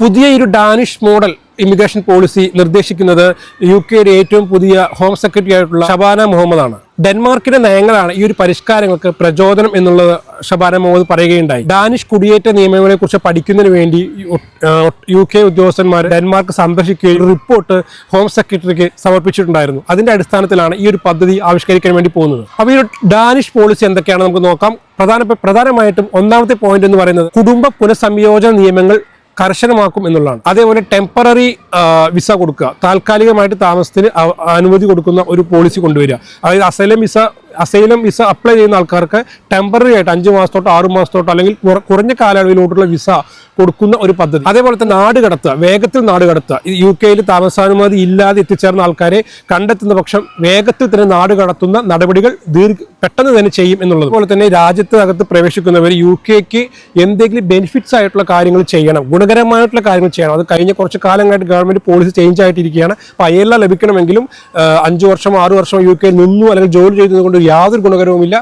പുതിയ ഒരു Danish model immigration policy നിർദ്ദേശിക്കുന്നത് യു കെയുടെ ഏറ്റവും പുതിയ ഹോം സെക്രട്ടറി ആയിട്ടുള്ള ഷബാന മുഹമ്മദാണ്. ഡെൻമാർക്കിന്റെ നയങ്ങളാണ് ഈ ഒരു പരിഷ്കാരങ്ങൾക്ക് പ്രചോദനം എന്നുള്ളത് ഷബാന മുഹമ്മദ് പറയുകയുണ്ടായി. ഡാനിഷ് കുടിയേറ്റ നിയമങ്ങളെ കുറിച്ച് പഠിക്കുന്നതിന് വേണ്ടി യു- കെ ഉദ്യോഗസ്ഥന്മാർ ഡെൻമാർക്ക് സന്ദർശിക്കുകയും റിപ്പോർട്ട് ഹോം സെക്രട്ടറിക്ക് സമർപ്പിച്ചിട്ടുണ്ടായിരുന്നു. അതിന്റെ അടിസ്ഥാനത്തിലാണ് ഈ ഒരു പദ്ധതി ആവിഷ്കരിക്കാൻ വേണ്ടി പോകുന്നത്. അപ്പോൾ ഈ ഡാനിഷ് പോളിസി എന്തൊക്കെയാണ് നമുക്ക് നോക്കാം. പ്രധാന പ്രധാനമായിട്ടും ഒന്നാമത്തെ പോയിന്റ് എന്ന് പറയുന്നത് കുടുംബ പുനഃസംയോജന നിയമങ്ങൾ കർശനമാക്കും എന്നുള്ളതാണ്. അതേപോലെ ടെമ്പററി വിസ കൊടുക്കുക. താൽക്കാലികമായിട്ട് താമസത്തിന് അനുമതി കൊടുക്കുന്ന ഒരു പോളിസി കൊണ്ടുവരിക. അതായത് asylum visa asylum visa apply ചെയ്യുന്ന ആൾക്കാർക്ക് ടെമ്പററി ആയിട്ട് അഞ്ച് മാസത്തോട്ടോ ആറ് മാസത്തോട്ടോ അല്ലെങ്കിൽ കുറ- കുറഞ്ഞ കാലയളവിലോട്ടുള്ള വിസ കൊടുക്കുന്ന ഒരു പദ്ധതി. അതേപോലെ തന്നെ നാട് കടത്തുക വേഗത്തിൽ നാട് കടത്തുക. യു കെയിൽ താമസാനുമതി ഇല്ലാതെ എത്തിച്ചേർന്ന ആൾക്കാരെ കണ്ടെത്തുന്ന പക്ഷം വേഗത്തിൽ തന്നെ നാട് കടത്തുന്ന നടപടികൾ ദീർഘ പെട്ടെന്ന് തന്നെ ചെയ്യും എന്നുള്ളത്. അതുപോലെ തന്നെ രാജ്യത്തിനകത്ത് പ്രവേശിക്കുന്നവർ യു കെക്ക് എന്തെങ്കിലും ബെനിഫിറ്റ്സ് ആയിട്ടുള്ള കാര്യങ്ങൾ ചെയ്യണം ഗുണകരമായിട്ടുള്ള കാര്യങ്ങൾ ചെയ്യണം. അത് കഴിഞ്ഞ കുറച്ച് കാലങ്ങളായിട്ട് ഗവൺമെന്റ് പോളിസി ചേഞ്ച് ആയിട്ടിരിക്കുകയാണ്. അപ്പോൾ അയെല്ലാം ലഭിക്കണമെങ്കിലും അഞ്ച് വർഷം ആറ് വർഷം യു കെയിൽ നിന്നു അല്ലെങ്കിൽ ജോലി ചെയ്തത് കൊണ്ട് യാതൊരു ഗുണകരവുമില്ല.